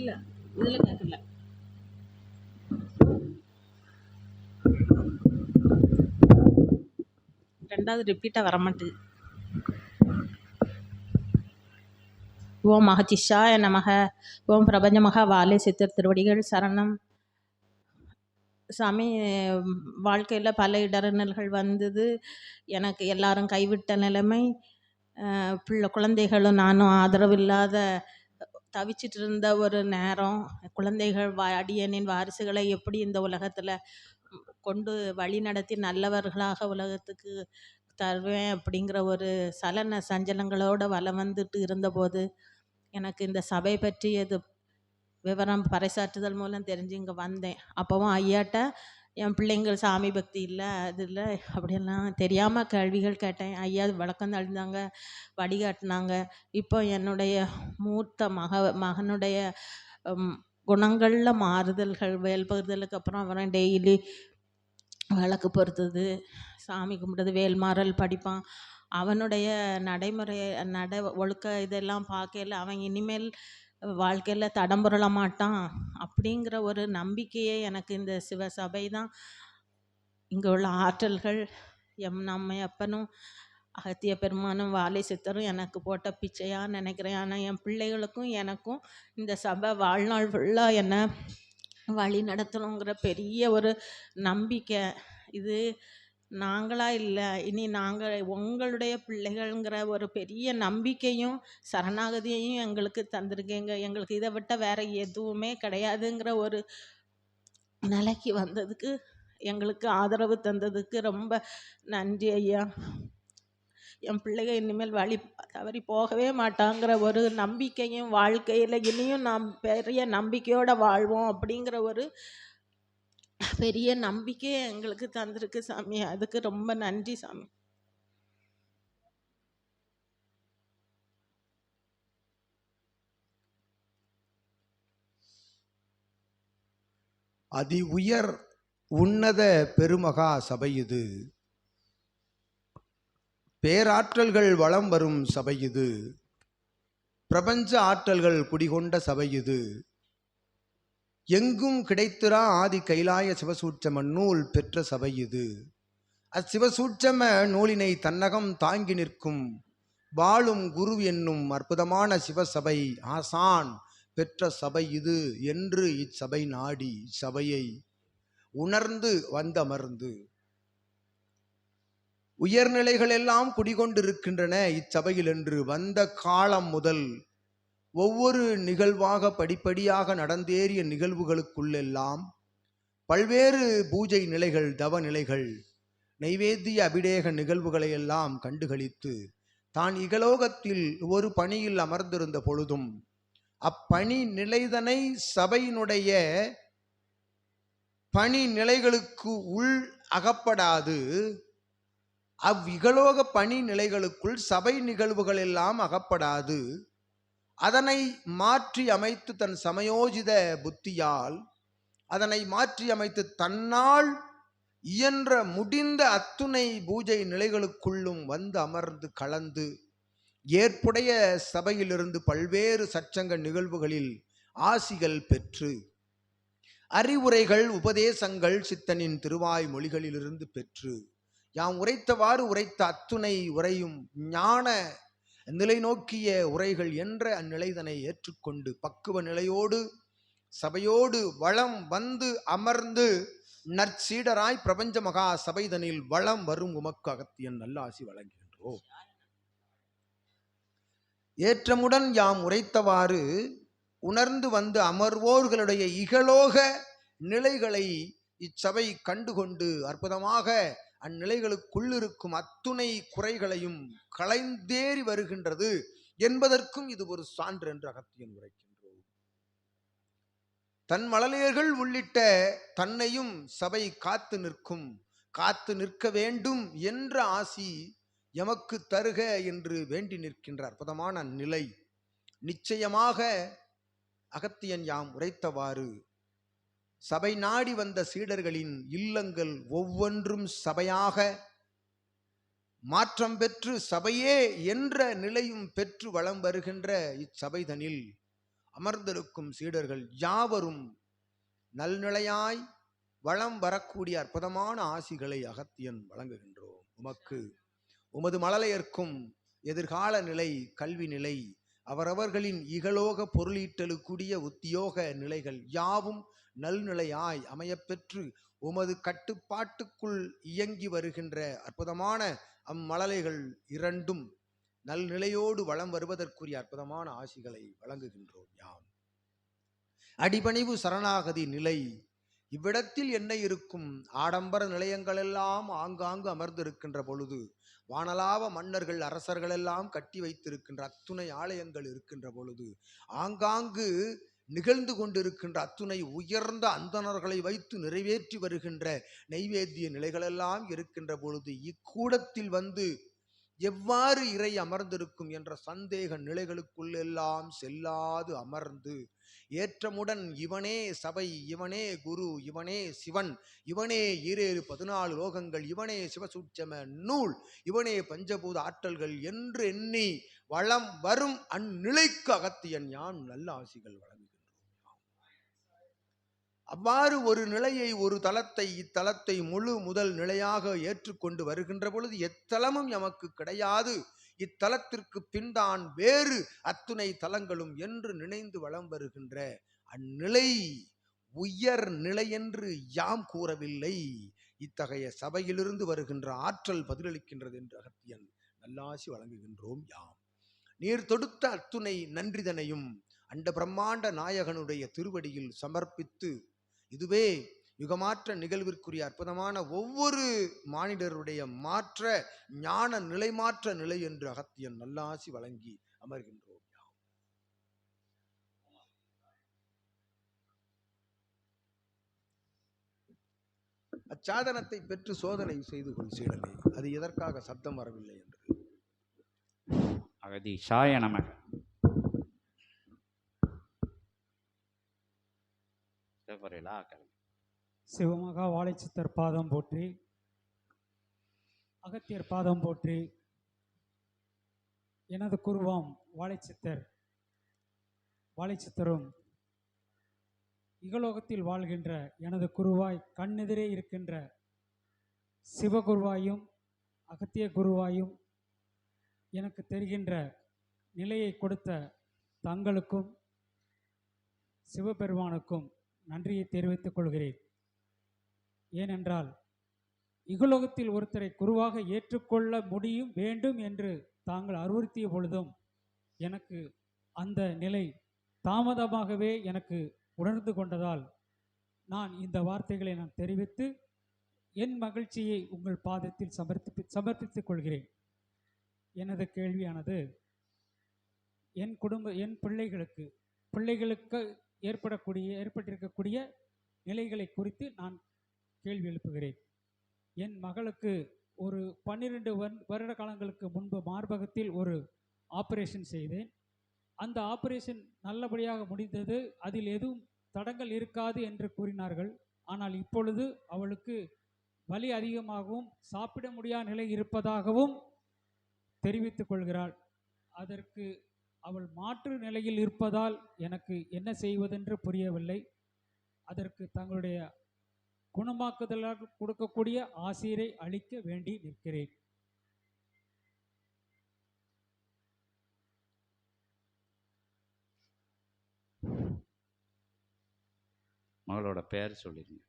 இல்ல. இதுல கேட்கல ரெண்டாவது ரிப்பீட்டாக வர மாட்டேது ஓம் மகச்சிஷாய நமக. ஓம் பிரபஞ்ச மகா வாலே சித்தர் திருவடிகள் சரணம். சாமி வாழ்க்கையில் பல இடர்னல்கள் வந்தது. எனக்கு எல்லாரும் கைவிட்ட நிலைமை பிள்ளை குழந்தைகளும் நானும் ஆதரவு இல்லாத தவிச்சிட்டு இருந்த ஒரு நேரம் குழந்தைகள் வா அடியனின் வாரிசுகளை எப்படி இந்த உலகத்தில் கொண்டு வழி நடத்தி நல்லவர்களாக உலகத்துக்கு தருவேன் அப்படிங்கிற ஒரு சலன சஞ்சலங்களோட வலம் வந்துட்டு இருந்தபோது எனக்கு இந்த சபை பற்றியது விவரம் பறைசாற்றுதல் மூலம் தெரிஞ்சு இங்கே வந்தேன். அப்போவும் ஐயாட்ட என் பிள்ளைங்கள் சாமி பக்தி இல்லை அது இல்லை அப்படியெல்லாம் தெரியாமல் கேள்விகள் கேட்டேன். ஐயா விளக்கம் தழுந்தாங்க வழிகாட்டினாங்க இப்போ என்னுடைய மூத்த மக மகனுடைய குணங்களில் மாறுதல்கள் வேல் அப்புறம் அப்புறம் டெய்லி விளக்கு பொறுத்தது சாமி கும்பிடுறது வேல்மாறல் படிப்பான். அவனுடைய நடைமுறை நட ஒழுக்க இதெல்லாம் பார்க்கையில அவன் இனிமேல் வாழ்க்கையில் தடம்புரள மாட்டான் அப்படிங்கிற ஒரு நம்பிக்கையே எனக்கு இந்த சிவசபை தான். இங்கே உள்ள ஆற்றல்கள் எம் நம்மை அப்பனும் அகத்திய பெருமானும் வாலை சித்தரும் எனக்கு போட்ட பிச்சையாக நினைக்கிறேன். ஆனால் என் பிள்ளைகளுக்கும் எனக்கும் இந்த சபை வாழ்நாள் ஃபுல்லாக என்னை வழி நடத்தணுங்கிற பெரிய ஒரு நம்பிக்கை. இது நாங்களாக இல்லை. இனி நாங்கள் உங்களுடைய பிள்ளைகள்ங்கிற ஒரு பெரிய நம்பிக்கையும் சரணாகதியையும் எங்களுக்கு தந்திருக்கீங்க. எங்களுக்கு இதை விட்ட வேற எதுவுமே கிடையாதுங்கிற ஒரு நிலைக்கு வந்ததுக்கு எங்களுக்கு ஆதரவு தந்ததுக்கு ரொம்ப நன்றி ஐயா. என் பிள்ளைங்க இனிமேல் வழி தவறி போகவே மாட்டாங்கிற ஒரு நம்பிக்கையும் வாழ்க்கையில் இனியும் நாம் பெரிய நம்பிக்கையோடு வாழ்வோம் அப்படிங்கிற ஒரு பெரிய நம்பிக்கையை எங்களுக்கு தந்திருக்கு சாமி. அதுக்கு ரொம்ப நன்றி சாமி. அதி உயர் உன்னத பெருமகா சபை இது. பேராற்றல்கள் வளம் வரும் சபை இது. பிரபஞ்ச ஆற்றல்கள் குடிகொண்ட சபை இது. எங்கும் கிடைத்திரா ஆதி கைலாய சிவசூட்சம நூல் பெற்ற சபை இது. அச்சிவசூட்சம நூலினை தன்னகம் தாங்கி நிற்கும் வாழும் குரு என்னும் அற்புதமான சிவசபை ஆசான் பெற்ற சபை இது என்று இச்சபை நாடி இச்சபையை உணர்ந்து வந்தமர்ந்து உயர்நிலைகளெல்லாம் குடிகொண்டிருக்கின்றன இச்சபையில் என்று வந்த காலம் முதல் ஒவ்வொரு நிகழ்வாக படிப்படியாக நடந்தேறிய நிகழ்வுகளுக்குள்ளெல்லாம் பல்வேறு பூஜை நிலைகள் தவ நிலைகள் நைவேத்திய அபிடேக நிகழ்வுகளையெல்லாம் கண்டுகளித்து தான் இகலோகத்தில் ஒரு பணியில் அமர்ந்திருந்த பொழுதும் அப்பணி நிலைதனை சபையினுடைய பணி நிலைகளுக்கு உள் அகப்படாது அவ்விகலோக பணி நிலைகளுக்குள் சபை நிகழ்வுகள் எல்லாம் அகப்படாது. அதனை மாற்றி அமைத்து தன் சமயோஜித புத்தியால் அதனை மாற்றி அமைத்து தன்னால் இயன்ற முடிந்த அத்துணை பூஜை நிலைகளுக்குள்ளும் வந்து அமர்ந்து கலந்து ஏற்புடைய சபையிலிருந்து பல்வேறு சச்சங்க நிகழ்வுகளில் ஆசிகள் பெற்று அறிவுரைகள் உபதேசங்கள் சித்தனின் திருவாய் மொழிகளிலிருந்து பெற்று யாம் உரைத்தவாறு உரைத்த அத்துணை உரையும் ஞான நிலை நோக்கிய உரைகள் என்ற அந்நிலைதனை ஏற்றுக்கொண்டு பக்குவ நிலையோடு சபையோடு வளம் வந்து அமர்ந்து நற்சீடராய் பிரபஞ்ச மகா சபைதனில் வளம் வரும் உமக்கு அகத்தியன் நல்லாசி வழங்குகின்றோம். ஏற்றமுடன் யாம் உரைத்தவாறு உணர்ந்து வந்து அமர்வோர்களுடைய இகலோக நிலைகளை இச்சபை கண்டுகொண்டு அற்புதமாக அந்நிலைகளுக்குள்ளிருக்கும் அத்துணை குறைகளையும் களைந்தேறி வருகின்றது என்பதற்கும் இது ஒரு சான்று என்று அகத்தியன் உரைக்கின்றோம் தன் மழலையர்கள் உள்ளிட்ட தன்னையும் சபை காத்து நிற்கும் காத்து நிற்க வேண்டும் என்ற ஆசி எமக்கு தருக என்று வேண்டி நிற்கின்ற அற்புதமான நிலை. நிச்சயமாக அகத்தியன் யாம் உரைத்தவாறு சபை நாடி வந்த சீடர்களின் இல்லங்கள் ஒவ்வொன்றும் சபையாக மாற்றம் பெற்று சபையே என்ற நிலையும் பெற்று வளம் வருகின்ற இச்சபைதனில் அமர்ந்திருக்கும் சீடர்கள் யாவரும் நல்நிலையாய் வளம் வரக்கூடிய அற்புதமான ஆசிகளை அகத்தியன் வழங்குகின்றோம். உமக்கு உமது மழலையர்க்கும் எதிர்கால நிலை கல்வி நிலை அவரவர்களின் இகலோக பொருளீட்டலுக்குரிய உத்தியோக நிலைகள் யாவும் நல்நிலையாய் அமையப்பெற்று உமது கட்டுப்பாட்டுக்குள் இயங்கி வருகின்ற அற்புதமான அம்மழலைகள் இரண்டும் நல்நிலையோடு வளம் வருவதற்குரிய அற்புதமான ஆசிகளை வழங்குகின்றோம் யாம். அடிபணிவு சரணாகதி நிலை. இவ்விடத்தில் என்ன இருக்கும்? ஆடம்பர நிலையங்களெல்லாம் ஆங்காங்கு அமர்ந்திருக்கின்ற பொழுது வானலாவ மன்னர்கள் அரசர்கள் எல்லாம் கட்டி வைத்திருக்கின்ற அத்துணை ஆலயங்கள் இருக்கின்ற பொழுது ஆங்காங்கு நிகழ்ந்து கொண்டிருக்கின்ற அத்துணை உயர்ந்த அந்தணர்களை வைத்து நிறைவேற்றி வருகின்ற நைவேத்திய நிலைகளெல்லாம் இருக்கின்ற பொழுது இக்கூடத்தில் வந்து எவ்வாறு இறை அமர்ந்திருக்கும் என்ற சந்தேக நிலைகளுக்குள்ளெல்லாம் செல்லாது அமர்ந்து ஏற்றமுடன் இவனே சபை இவனே குரு இவனே சிவன் இவனே ஈரேழு பதினாலு லோகங்கள் இவனே சிவசூட்சம நூல் இவனே பஞ்சபூத ஆற்றல்கள் என்று எண்ணி வளம் வரும் அந்நிலைக்கு அகத்தியன் யான் நல்ல ஆசிகள் வழங்குகின்றோம் அவ்வாறு ஒரு நிலையை ஒரு தலத்தை இத்தலத்தை முழு முதல் நிலையாக ஏற்றுக்கொண்டு வருகின்ற பொழுது எத்தலமும் எமக்கு கிடையாது. இத்தலத்திற்கு பின்தான் வேறு அத்துணை தலங்களும் என்று நினைந்து வளம் வருகின்ற அந்நிலை. உயர் நிலை என்று யாம் கூறவில்லை. இத்தகைய சபையிலிருந்து வருகின்ற ஆற்றல் பதிலளிக்கின்றது என்று அகத்தியன் நல்லாசி வழங்குகின்றோம் யாம். நீர் தொடுத்த அத்துணை நன்றிதனையும் அண்ட பிரம்மாண்ட நாயகனுடைய திருவடியில் சமர்ப்பித்து இதுவே யுகமாற்ற நிகழ்விற்குரிய அற்புதமான ஒவ்வொரு மானிடருடைய மாற்ற ஞான நிலைமாற்ற நிலை என்று அகத்தியன் நல்லாசி வழங்கி அமர்கின்றோம். அச்சாதனத்தை பெற்று சோதனை செய்து கொள் சீடனே அது எதற்காக சப்தம் வரவில்லை என்று. அகதி சாய நமக. சிவபுரையிலா சிவமகா வாழைச்சித்தர் பாதம் போற்றி அகத்தியர் பாதம் போற்றி எனது குருவாம் வாழைச்சித்தர் வாழைச்சித்தரும் இகலோகத்தில் வாழ்கின்ற எனது குருவாய் கண்ணெதிரே இருக்கின்ற சிவகுருவாயும் அகத்திய குருவாயும் எனக்கு தெரிகின்ற நிலையை கொடுத்த தங்களுக்கும் சிவபெருமானுக்கும் நன்றியை தெரிவித்துக் கொள்கிறேன். ஏனென்றால் இகலோகத்தில் ஒருத்தரை குருவாக ஏற்றுக்கொள்ள முடியும் வேண்டும் என்று தாங்கள் அறிவுறுத்திய பொழுதும் எனக்கு அந்த நிலை தாமதமாகவே எனக்கு உணர்ந்து கொண்டதால் நான் இந்த வார்த்தைகளை நான் தெரிவித்து என் மகிழ்ச்சியை உங்கள் பாதத்தில் சமர்ப்பி சமர்ப்பித்துக் கொள்கிறேன். எனது கேள்வியானது என் குடும்ப என் பிள்ளைகளுக்கு பிள்ளைகளுக்கு ஏற்படக்கூடிய ஏற்பட்டிருக்கக்கூடிய நிலைகளை குறித்து நான் கேள்வி எழுப்புகிறேன். என் மகளுக்கு ஒரு பன்னிரெண்டு வருட காலங்களுக்கு முன்பு மார்பகத்தில் ஒரு ஆபரேஷன் செய்தேன். அந்த ஆபரேஷன் நல்லபடியாக முடிந்தது. அதில் எதுவும் தடங்கள் இருக்காது என்று கூறினார்கள். ஆனால் இப்பொழுது அவளுக்கு வலி அதிகமாகவும் சாப்பிட முடியாத நிலை இருப்பதாகவும் தெரிவித்துக் கொள்கிறாள். அதற்கு அவள் மாற்று நிலையில் இருப்பதால் எனக்கு என்ன செய்வதென்று புரியவில்லை. அதற்கு தங்களுடைய குணமாக்குதலாக கொடுக்கக்கூடிய ஆசிரியரை அளிக்க வேண்டி நிற்கிறேன். மகளோட பெயர் சொல்லிருங்க.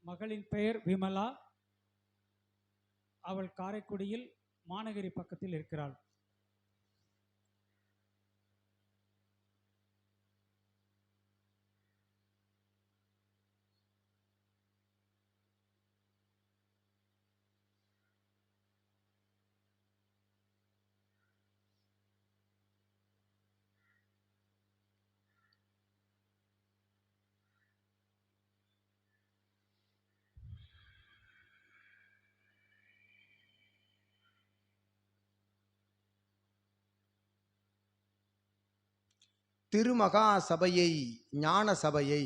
மகளின் பெயர் விமலா. அவள் காரைக்குடியில் மாநகரி பக்கத்தில் இருக்கிறாள். திருமகா சபையை ஞான சபையை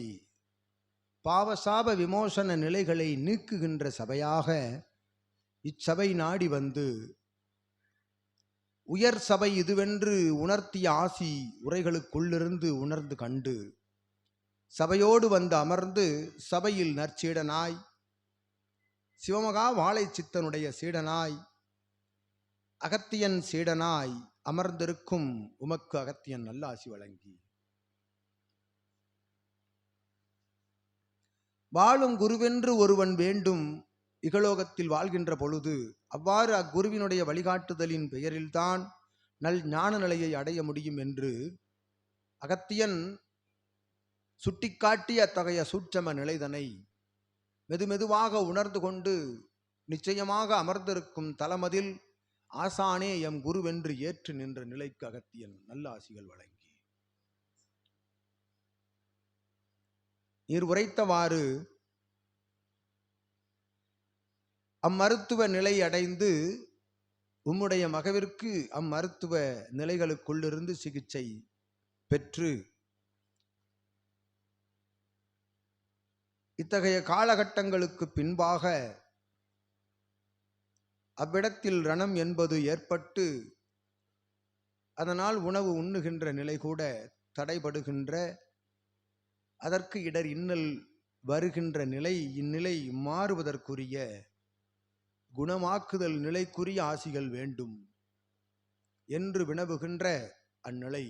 பாவசாப விமோசன நிலைகளை நீக்குகின்ற சபையாக இச்சபை நாடி வந்து உயர் சபை இதுவென்று உணர்த்திய ஆசி உரைகளுக்குள்ளிருந்து உணர்ந்து கண்டு சபையோடு வந்து அமர்ந்து சபையில் நற்சீடனாய் சிவமகா வாழை சித்தனுடைய சீடனாய் அகத்தியன் சீடனாய் அமர்ந்திருக்கும் உமக்கு அகத்தியன் நல்லாசி வழங்கி. வாழும் குருவென்று ஒருவன் வேண்டும் இகலோகத்தில் வாழ்கின்ற பொழுது அவ்வாறு அக்குருவினுடைய வழிகாட்டுதலின் பெயரில்தான் நல் ஞான நிலையை அடைய முடியும் என்று அகத்தியன் சுட்டிக்காட்டி அத்தகைய சூட்சம நிலைதனை மெதுமெதுவாக உணர்ந்து கொண்டு நிச்சயமாக அமர்ந்திருக்கும் தலமதில் ஆசானே எம் குருவென்று ஏற்று நின்ற நிலைக்கு அகத்தியன் நல்ல ஆசிகள் வழங்கி. நீர் உரைத்தவாறு அம்மருத்துவ நிலை அடைந்து உம்முடைய மகவிற்கு அம்மருத்துவ நிலைகளுக்குள்ளிருந்து சிகிச்சை பெற்று இத்தகைய காலகட்டங்களுக்கு பின்பாக அவ்விடத்தில் ரணம் என்பது ஏற்பட்டு அதனால் உணவு உண்ணுகின்ற நிலை கூட தடைபடுகின்ற அதற்கு இடர் இன்னல் வருகின்ற நிலை இந்நிலை மாறுவதற்குரிய குணமாக்குதல் நிலைக்குரிய ஆசிகள் வேண்டும் என்று வினவுகின்ற அந்நிலை.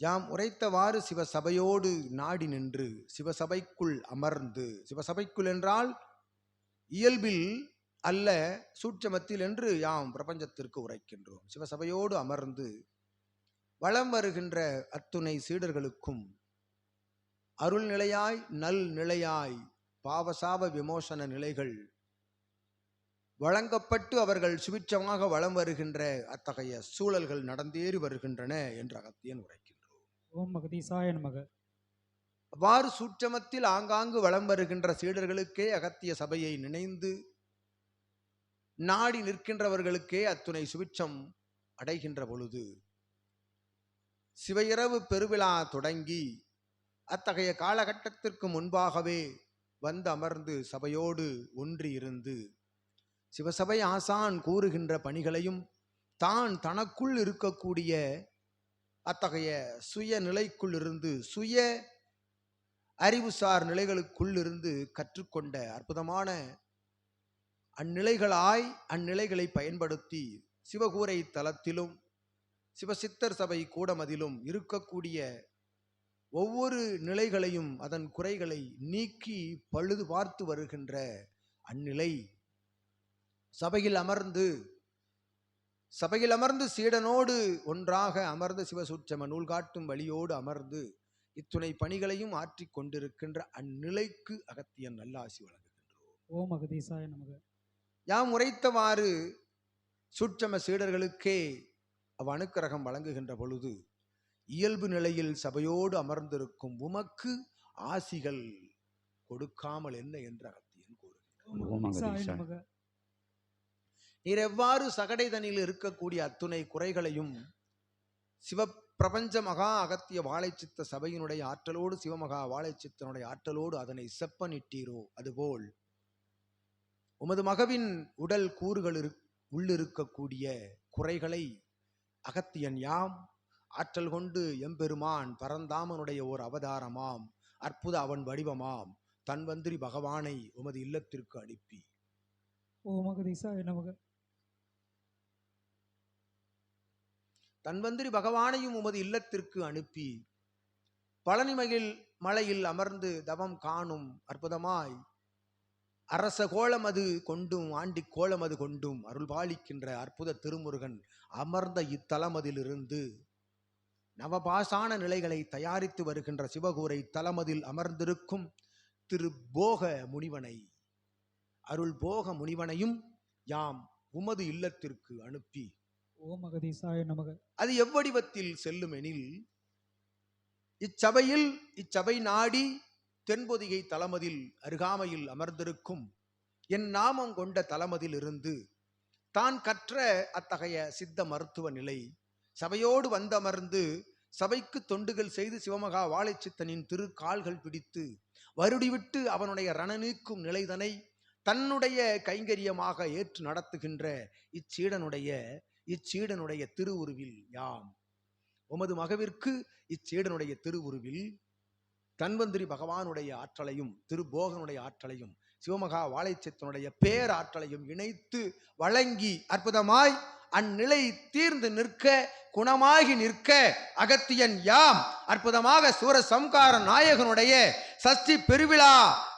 யாம் உரைத்தவாறு சிவசபையோடு நாடி நின்று சிவசபைக்குள் அமர்ந்து சிவசபைக்குள் என்றால் இயல்பில் அல்ல சூட்சமத்தில் என்று யாம் பிரபஞ்சத்திற்கு உரைக்கின்றோம். சிவசபையோடு அமர்ந்து வலம் வருகின்ற அத்துணை சீடர்களுக்கும் அருள்நிலையாய் நல் நிலையாய் பாவசாப விமோசன நிலைகள் வழங்கப்பட்டு அவர்கள் சுபிட்சமாக வலம் வருகின்ற அத்தகைய சூழல்கள் நடந்தேறி வருகின்றன என்று அகத்தியன் உரை. ஓம் மகதீசாய நமக. அவ்வாறு சூட்சமத்தில் ஆங்காங்கு வளம் வருகின்ற சீடர்களுக்கே அகத்திய சபையை நினைந்து நாடி நிற்கின்றவர்களுக்கே அத்துணை சுபிட்சம் அடைகின்ற பொழுது சிவையிரவு பெருவிழா தொடங்கி அத்தகைய காலகட்டத்திற்கு முன்பாகவே வந்து அமர்ந்து சபையோடு ஒன்றி இருந்து சிவசபை ஆசான் கூறுகின்ற பணிகளையும் தான் தனக்குள் இருக்கக்கூடிய அத்தகைய சுய நிலைக்குள்ளிருந்து சுய அறிவுசார் நிலைகளுக்குள்ளிருந்து கற்றுக்கொண்ட அற்புதமான அந்நிலைகளாய் அந்நிலைகளை பயன்படுத்தி சிவகூரை தலத்திலும் சிவசித்தர் சபை கூடமதிலும் இருக்கக்கூடிய ஒவ்வொரு நிலைகளையும் அதன் குறைகளை நீக்கி பழுது பார்த்து வருகின்ற அந்நிலை சபையில் அமர்ந்து சபையில் அமர்ந்து சீடனோடு ஒன்றாக அமர்ந்து சிவசூட்சம நூல் காட்டும் வழியோடு அமர்ந்து இத்துணை பணிகளையும் ஆற்றிக் கொண்டிருக்கின்ற அந்நிலைக்கு அகத்தியன் நல்லாசி வழங்குகின்றோம். ஓம் நமக. யாம் உரைத்தவாறு சூட்சம சீடர்களுக்கே அவ் அணுக்கரகம் வழங்குகின்ற பொழுது இயல்பு நிலையில் சபையோடு அமர்ந்திருக்கும் உமக்கு ஆசிகள் கொடுக்காமல் என்ன என்று அகத்தியன் கூறுகிறார் ஓம் மகதீசாய மகதீசாய. நமக நீர் எவ்வாறு சகடைதனில் இருக்கக்கூடிய அத்துணை குறைகளையும் சிவப்பிரபஞ்ச மகா அகத்திய வாழைச்சித்த சபையினுடைய ஆற்றலோடு சிவமகா வாழைச்சித்தனுடைய ஆற்றலோடு அதனை செப்பனிட்டீரோ? அதுபோல் உமது மகவின் உடல் கூறுகள் உள்ளிருக்கக்கூடிய குறைகளை அகத்தியன் யாம்? ஆற்றல் கொண்டு எம்பெருமான் பரந்தாமனுடைய ஓர் அவதாரமாம். அற்புத அவன் வடிவமாம். தன்வந்திரி பகவானை உமது இல்லத்திற்கு அனுப்பி. ஓம் மகதீசாய நமக தன்வந்திரி பகவானையும் உமது இல்லத்திற்கு அனுப்பி பழனிமகில் மலையில் அமர்ந்து தவம் காணும் அற்புதமாய் அரச கோலமது கொண்டும் ஆண்டி கோலமது கொண்டும் அருள் பாலிக்கின்ற அற்புத திருமுருகன் அமர்ந்த இத்தலமதிலிருந்து நவபாசான நிலைகளை தயாரித்து வருகின்ற சிவகூரை தலமதில் அமர்ந்திருக்கும் திரு போக முனிவனை அருள் போக முனிவனையும் யாம் உமது இல்லத்திற்கு அனுப்பி ஓம் நமக. அது எவ்வடிவத்தில் செல்லும் எனில் இச்சபையில் இச்சபை நாடி தென்பொதிகை தலமதில் அருகாமையில் அமர்ந்திருக்கும் என் நாமம் கொண்ட தளமதில் இருந்து தான் கற்ற அத்தகைய சித்த மருத்துவ நிலை சபையோடு வந்தமர்ந்து சபைக்கு தொண்டுகள் செய்து சிவமகா வாழைச்சித்தனின் திரு கால்கள் பிடித்து வருடிவிட்டு அவனுடைய ரண நீக்கும் நிலைதனை தன்னுடைய கைங்கரியமாக ஏற்று நடத்துகின்ற இச்சீடனுடைய இச்சீடனுடைய திருவுருவில் யாம்? உமது மகவிற்கு இச்சீடனுடைய திருவுருவில் தன்வந்திரி பகவானுடைய ஆற்றலையும் திருபோகனுடைய ஆற்றலையும் சிவமகா வாழைச்சத்தனுடைய பேராற்றலையும் இணைத்து வழங்கி அற்புதமாய் அந்நிலை தீர்ந்து நிற்க குணமாகி நிற்க அகத்தியன் யாம்? அற்புதமாக சூரசம்கார நாயகனுடைய சஷ்டி பெருவிழா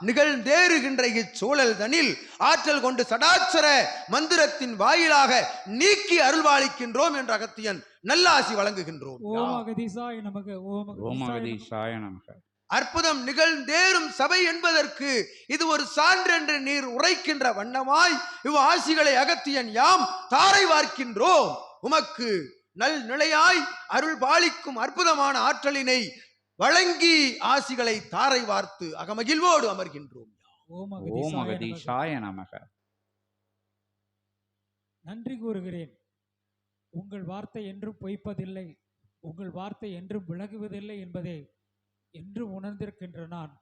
நிகழ்ந்தேறுகின்ற இச்சூழல் தனில் ஆற்றல் கொண்டு சடாச்சர மந்திரத்தின் வாயிலாக நீக்கி அருள்வாளிக்கின்றோம் என்ற அகத்தியன் நல்லாசி வழங்குகின்றோம். ஓம் அகதீசாய நமக ஓம் ஓம் அகதீசாய நமக. அற்புதம் நிகழ்ந்தேறும் சபை என்பதற்கு இது ஒரு சான்று என்று நீர் உரைக்கின்ற வண்ணமாய் இவ் ஆசிகளை அகத்தியன் யாம் தாரை வார்க்கின்றோம். உமக்கு நல் நிலையாய் அருள் பாலிக்கும் அற்புதமான ஆற்றலினை வழங்கி ஆசிகளை தாரை வார்த்து அகமகிழ்வோடு அமர்கின்றோம் நன்றி கூறுகிறேன். உங்கள் வார்த்தை என்றும் பொய்ப்பதில்லை. உங்கள் வார்த்தை என்றும் விலகுவதில்லை என்பதை என்றும் உணர்ந்திருக்கின்ற நான்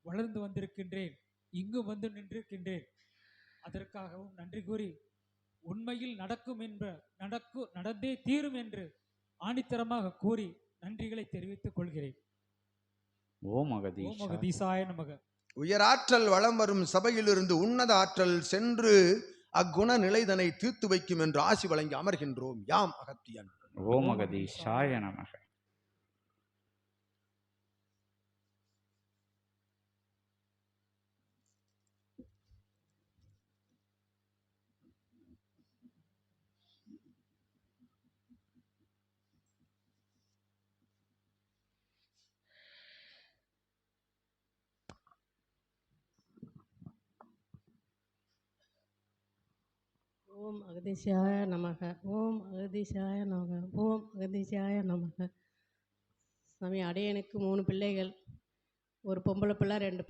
வளர்ந்து வந்திருக்கின்றேன் இங்கு வந்து நின்றிருக்கின்றேன். அதற்காகவும் நன்றி கூறி உண்மையில் நடக்கும் என்ற நடக்கு நடந்தே தீரும் என்று ஆணித்தரமாக கூறி நன்றிகளை தெரிவித்துக் கொள்கிறேன். ஓம் ஓம் அகதீஷாய அகதீசாய நமக. உயராற்றல் வளம் வரும் சபையிலிருந்து உன்னத ஆற்றல் சென்று அக்குண நிலைதனை தீர்த்து வைக்கும் என்று ஆசி வழங்கி அமர்கின்றோம். யாம் அகத்தியன். ஓம் அகதீஷாய நமக. ஓம் அகதீஷாய நமக. ஓம் அகதீஷாய நமக. ஓம் அகதீஷாய நமக. சாமி அடையனுக்கு மூணு பிள்ளைகள். ஒரு பொம்பளை பிள்ளை ரெண்டு பையன்.